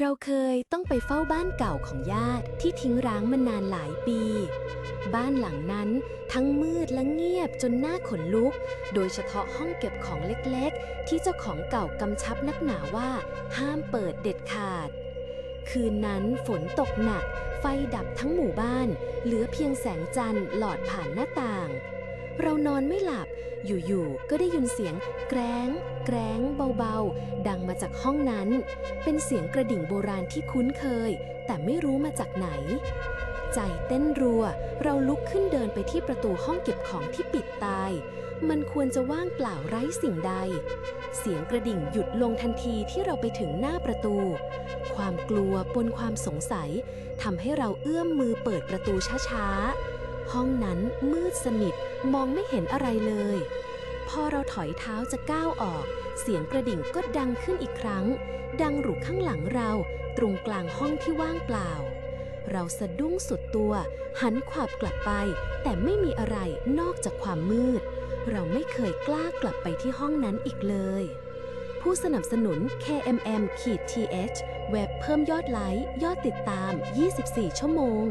เราเคยต้องไปเฝ้าบ้านเก่าของญาติที่ทิ้งร้างมานานหลายปี บ้านหลังนั้นทั้งมืดและเงียบจนหน้าขนลุก โดยเฉพาะห้องเก็บของเล็กๆ ที่เจ้าของเก่ากำชับนักหนาว่า ห้ามเปิดเด็ดขาด คืนนั้นฝนตกหนัก ไฟดับทั้งหมู่บ้าน เหลือเพียงแสงจันทร์หลอดผ่านหน้าต่าง เรานอนไม่หลับ อยู่ๆ ก็ได้ยินเสียงแกร้ง แกร้งเบาๆ ดังมาจากห้องนั้น เป็นเสียงกระดิ่งโบราณที่คุ้นเคย แต่ไม่รู้มาจากไหน ใจเต้นรัว เราลุกขึ้นเดินไปที่ประตูห้องเก็บของที่ปิดตาย มันควรจะว่างเปล่าไร้สิ่งใด เสียงกระดิ่งหยุดลงทันทีที่เราไปถึงหน้าประตู ความกลัวปนความสงสัยทำให้เราเอื้อมมือเปิดประตูช้าๆ ห้องนั้นมืดสนิทมองไม่เห็นอะไรเลย พอเราถอยเท้าจะก้าวออก เสียงกระดิ่งก็ดังขึ้นอีกครั้ง ดังหรูข้างหลังเรา ตรงกลางห้องที่ว่างเปล่า เราสะดุ้งสุดตัว หันขวับกลับไป แต่ไม่มีอะไรนอกจากความมืด เราไม่เคยกล้ากลับไปที่ห้องนั้นอีกเลย ผู้สนับสนุน KMM ขีด th เว็บเพิ่มยอดไลค์ ยอดติดตาม 24 ชั่วโมง